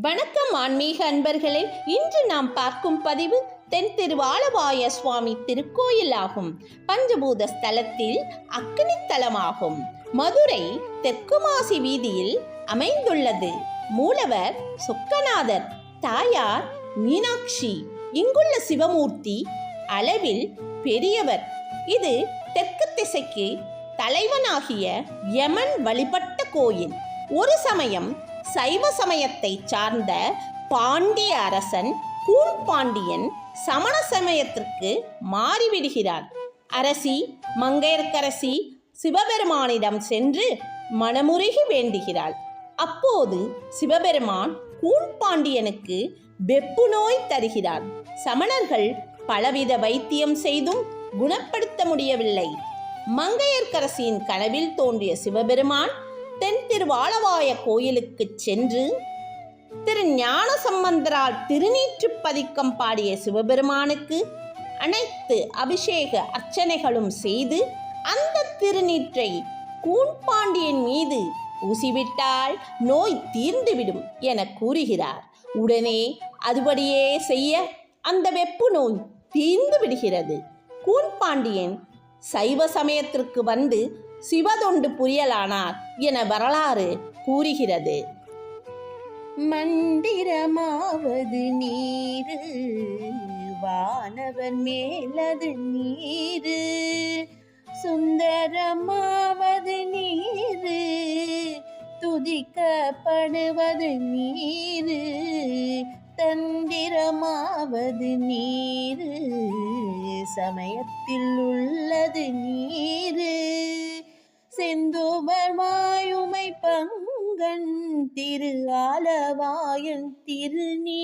வணக்கம் ஆன்மீக அன்பர்களே இன்று நாம் பார்க்கும் பதிவு தென் திருவாலவாய சுவாமி திருக்கோயில் ஆகும் பஞ்சபூத ஸ்தலத்தில் அக்னி தலமாகும். மதுரை தெற்குமாசி வீதியில் அமைந்துள்ளது. மூலவர் சொக்கநாதர் தாயார் மீனாட்சி. இங்குள்ள சிவமூர்த்தி அளவில் பெரியவர். இது தெற்கு திசைக்கு தலைவனாகிய யமன் வழிபட்ட கோயில். ஒரு சமயம் சைவ சமயத்தை சார்ந்த பாண்டிய அரசன் கூர்பாண்டியன் சமண சமயத்திற்கு மாறிவிடுகிறார் அரசி மங்கையர்க்கரசி சிவபெருமானிடம் சென்று மனமுருகி வேண்டுகிறாள். அப்போது சிவபெருமான் கூண்பாண்டியனுக்கு வெப்பு நோய் தருகிறார் சமணர்கள் பலவித வைத்தியம் செய்தும் குணப்படுத்த முடியவில்லை. மங்கையர்க்கரசியின் கனவில் தோன்றிய சிவபெருமான் தென் திருவாளவாய கோயிலுக்கு சென்று திரு ஞான சம்பந்தரால் திருநீற்று பதிக்கம் பாடிய சிவபெருமானுக்கு அனைத்து அபிஷேக அர்ச்சனைகளும் செய்து அந்த திருநீற்றை கூன்பாண்டியன் மீது ஊசிவிட்டால் நோய் தீர்ந்துவிடும் என கூறுகிறார். உடனே அதுபடியே செய்ய அந்த வெப்பு நோய் தீர்ந்து விடுகிறது கூன்பாண்டியன் சைவ சமயத்திற்கு வந்து சிவதொண்டு புரியலானார் என வரலாறு கூறுகிறது. மந்திரமாவது நீரு வானவர் மேலது நீரு. சுந்தரமாவது நீரு துதிக்கப்படுவது நீரு. தந்திரமாவது நீரு சமயத்தில் உள்ளது நீரு. செந்தூவர் வாயுமை பங்கன் திரு ஆலவாயன் திருநீ